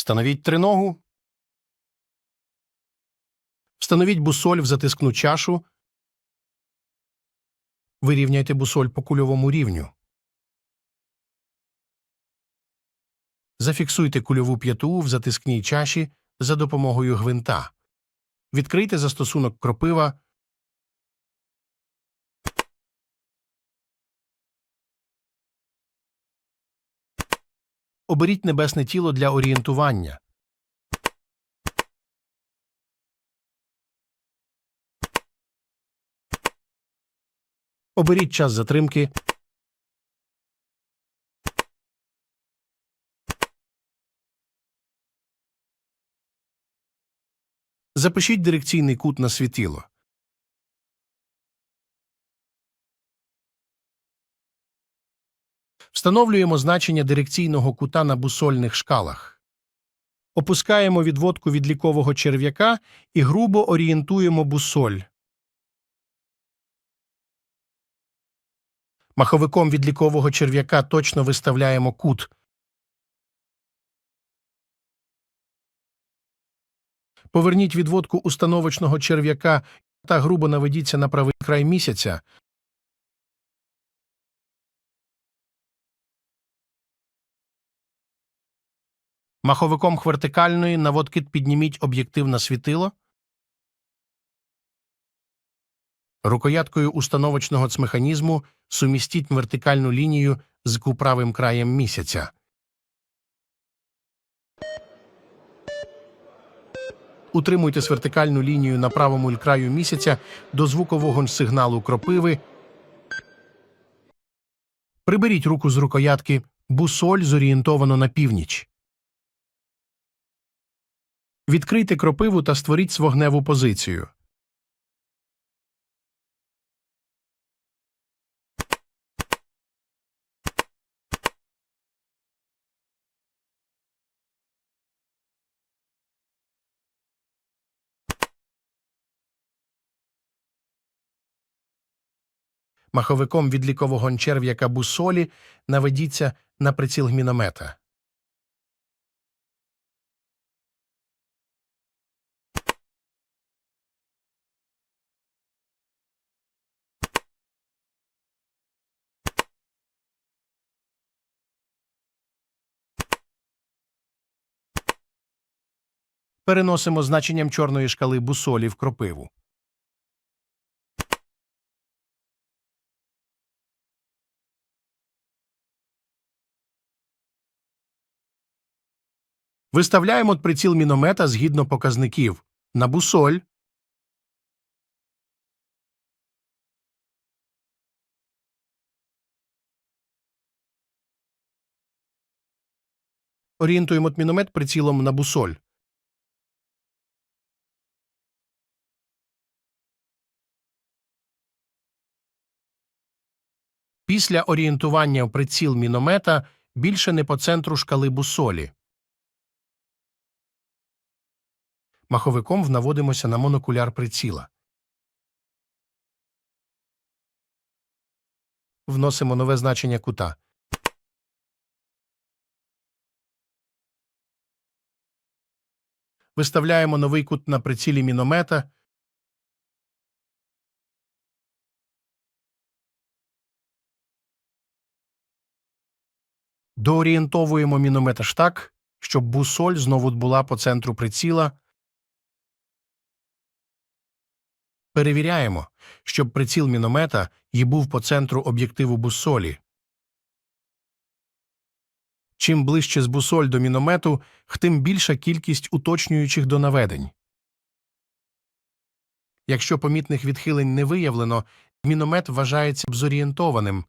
Встановіть триногу. Встановіть бусоль в затискну чашу. Вирівняйте бусоль по кульовому рівню. Зафіксуйте кульову п'яту в затискній чаші за допомогою гвинта. Відкрийте застосунок кропива. Оберіть небесне тіло для орієнтування. Оберіть час затримки. Запишіть дирекційний кут на світило. Встановлюємо значення дирекційного кута на бусольних шкалах. Опускаємо відводку відлікового черв'яка і грубо орієнтуємо бусоль. Маховиком відлікового черв'яка точно виставляємо кут. Поверніть відводку установочного черв'яка та грубо наведіться на правий край місяця. Маховиком вертикальної наводки підніміть об'єктив на світило. Рукояткою установочного цмеханізму сумістіть вертикальну лінію з куправим краєм місяця. Утримуйте вертикальну лінію на правому краю місяця до звукового сигналу кропиви. Приберіть руку з рукоятки. Бусоль зорієнтовано на північ. Відкрийте кропиву та створіть свогневу позицію. Маховиком відлікового черв'яка бусолі наведіться на приціл гміномета. Переносимо значенням чорної шкали бусолі в кропиву. Виставляємо приціл міномета згідно показників на бусоль. Орієнтуємо міномет прицілом на бусоль. Після орієнтування в приціл міномета більше не по центру шкали бусолі. Маховиком наводимося на монокуляр приціла. Вносимо нове значення кута. Виставляємо новий кут на прицілі міномета. Доорієнтовуємо міномет аж так, щоб бусоль знову була по центру приціла. Перевіряємо, щоб приціл міномета й був по центру об'єктиву бусолі. Чим ближче з бусоль до міномету, тим більша кількість уточнюючих до наведень. Якщо помітних відхилень не виявлено, міномет вважається б зорієнтованим,